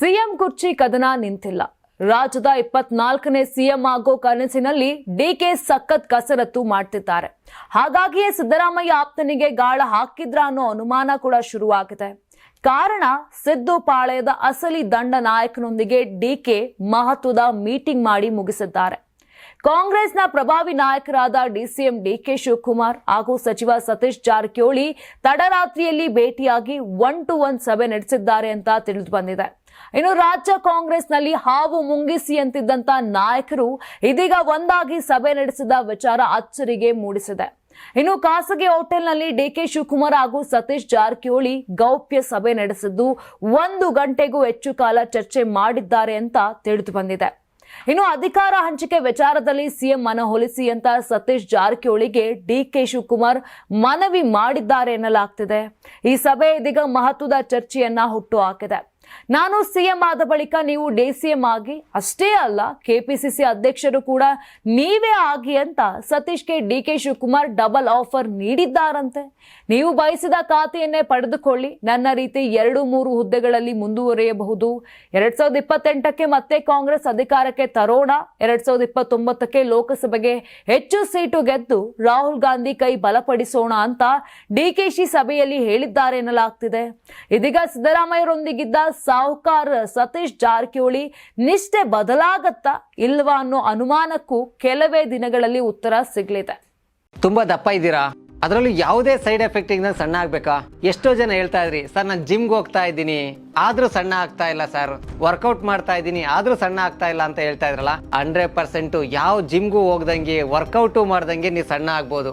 CM ಕುರ್ಚಿ ಕದನ ನಿಂತಿಲ್ಲ. ರಾಜ್ಯದ ಇಪ್ಪತ್ನಾಲ್ಕನೇ ಸಿಎಂ ಆಗೋ ಕನಸಿನಲ್ಲಿ ಡಿಕೆ ಸಖತ್ ಕಸರತ್ತು ಮಾಡ್ತಿದ್ದಾರೆ. ಹಾಗಾಗಿಯೇ ಸಿದ್ದರಾಮಯ್ಯ ಆಪ್ತನಿಗೆ ಗಾಳ ಹಾಕಿದ್ರ ಅನ್ನೋ ಅನುಮಾನ ಕೂಡ ಶುರುವಾಗಿದೆ. ಕಾರಣ ಸಿದ್ದು ಪಾಳ್ಯದ ಅಸಲಿ ದಂಡ ನಾಯಕನೊಂದಿಗೆ ಡಿಕೆ ಮಹತ್ವದ ಮೀಟಿಂಗ್ ಮಾಡಿ ಮುಗಿಸಿದ್ದಾರೆ. ಕಾಂಗ್ರೆಸ್ನ ಪ್ರಭಾವಿ ನಾಯಕರಾದ ಡಿಸಿಎಂ ಡಿಕೆ ಶಿವಕುಮಾರ್ ಹಾಗೂ ಸಚಿವ ಸತೀಶ್ ಜಾರಕಿಹೊಳಿ ತಡರಾತ್ರಿಯಲ್ಲಿ ಭೇಟಿಯಾಗಿ ಒನ್ ಟು ಒನ್ ಸಭೆ ನಡೆಸಿದ್ದಾರೆ ಅಂತ ತಿಳಿದು ಬಂದಿದೆ. ಇನ್ನು ರಾಜ್ಯ ಕಾಂಗ್ರೆಸ್ನಲ್ಲಿ ಹಾವು ಮುಂಗಿಸಿ ಅಂತಿದ್ದಂತ ನಾಯಕರು ಇದೀಗ ಒಂದಾಗಿ ಸಭೆ ನಡೆಸಿದ ವಿಚಾರ ಅಚ್ಚರಿಗೆ ಮೂಡಿಸಿದೆ. ಇನ್ನು ಖಾಸಗಿ ಹೋಟೆಲ್ನಲ್ಲಿ ಡಿಕೆ ಶಿವಕುಮಾರ್ ಹಾಗೂ ಸತೀಶ್ ಜಾರಕಿಹೊಳಿ ಗೌಪ್ಯ ಸಭೆ ನಡೆಸಿದ್ದು ಒಂದು ಗಂಟೆಗೂ ಹೆಚ್ಚು ಕಾಲ ಚರ್ಚೆ ಮಾಡಿದ್ದಾರೆ ಅಂತ ತಿಳಿದು ಬಂದಿದೆ. ಇನ್ನು ಅಧಿಕಾರ ಹಂಚಿಕೆ ವಿಚಾರದಲ್ಲಿ ಸಿಎಂ ಮನವೊಲಿಸಿ ಅಂತ ಸತೀಶ್ ಜಾರಕಿಹೊಳಿಗೆ ಡಿಕೆ ಶಿವಕುಮಾರ್ ಮನವಿ ಮಾಡಿದ್ದಾರೆ ಎನ್ನಲಾಗ್ತಿದೆ. ಈ ಸಭೆ ಇದೀಗ ಮಹತ್ವದ ಚರ್ಚೆಯನ್ನ ಹುಟ್ಟು ಹಾಕಿದೆ. ನಾನು ಸಿಎಂ ಆದ ಬಳಿಕ ನೀವು ಡಿ ಸಿ ಎಂ ಆಗಿ, ಅಷ್ಟೇ ಅಲ್ಲ ಕೆಪಿಸಿಸಿ ಅಧ್ಯಕ್ಷರು ಕೂಡ ನೀವೇ ಆಗಿ ಅಂತ ಸತೀಶ್ಗೆ ಡಿಕೆ ಶಿವಕುಮಾರ್ ಡಬಲ್ ಆಫರ್ ನೀಡಿದ್ದಾರಂತೆ. ನೀವು ಬಯಸಿದ ಖಾತೆಯನ್ನೇ ಪಡೆದುಕೊಳ್ಳಿ. ನನ್ನ ರೀತಿ ಎರಡು ಮೂರು ಹುದ್ದೆಗಳಲ್ಲಿ ಮುಂದುವರಿಯಬಹುದು. ಎರಡ್ ಸಾವಿರದ ಇಪ್ಪತ್ತೆಂಟಕ್ಕೆ ಮತ್ತೆ ಕಾಂಗ್ರೆಸ್ ಅಧಿಕಾರಕ್ಕೆ ತರೋಣ. ಎರಡ್ ಸಾವಿರದ ಇಪ್ಪತ್ತೊಂಬತ್ತಕ್ಕೆ ಲೋಕಸಭೆಗೆ ಹೆಚ್ಚು ಸೀಟು ಗೆದ್ದು ರಾಹುಲ್ ಗಾಂಧಿ ಕೈ ಬಲಪಡಿಸೋಣ ಅಂತ ಡಿಕೆಶಿ ಸಭೆಯಲ್ಲಿ ಹೇಳಿದ್ದಾರೆ ಎನ್ನಲಾಗ್ತಿದೆ ಇದೀಗ ಸಿದ್ದರಾಮಯ್ಯರೊಂದಿಗಿದ್ದ ಸಾಹುಕಾರ್ ಸತೀಶ್ ಜಾರಕಿಹೊಳಿ ನಿಷ್ಠೆ ಬದಲಾಗತ್ತಾ ಇಲ್ವಾ ಅನ್ನೋ ಅನುಮಾನಕ್ಕೂ ಕೆಲವೇ ದಿನಗಳಲ್ಲಿ ಉತ್ತರ ಸಿಗ್ಲಿದೆ. ತುಂಬಾ ದಪ್ಪ ಇದ್ದೀರಾ? ಅದರಲ್ಲೂ ಯಾವುದೇ ಸೈಡ್ ಎಫೆಕ್ಟ್ ಇಂದ ಸಣ್ಣ ಆಗ್ಬೇಕಾ? ಎಷ್ಟೋ ಜನ ಹೇಳ್ತಾ ಇದ್ರಿ, ಸರ್, ನಾನು ಜಿಮ್ಗೆ ಹೋಗ್ತಾ ಇದ್ದೀನಿ. ಆದ್ರೂ ಸಣ್ಣ ಆಗ್ತಾ ಇಲ್ಲ, ಸರ್. ವರ್ಕೌಟ್ ಮಾಡ್ತಾ ಇದ್ದೀನಿ, ಆದ್ರೂ ಸಣ್ಣ ಆಗ್ತಾ ಇಲ್ಲ ಅಂತ ಹೇಳ್ತಾ ಇದ್ರಲ್ಲ ಹಂಡ್ರೆಡ್ ಪರ್ಸೆಂಟ್ ಯಾವ ಜಿಮ್ಗೂ ಹೋಗ್ದಂಗೆ, ವರ್ಕೌಟು ಮಾಡ್ದಂಗೆ ನೀವು ಸಣ್ಣ ಆಗ್ಬೋದು.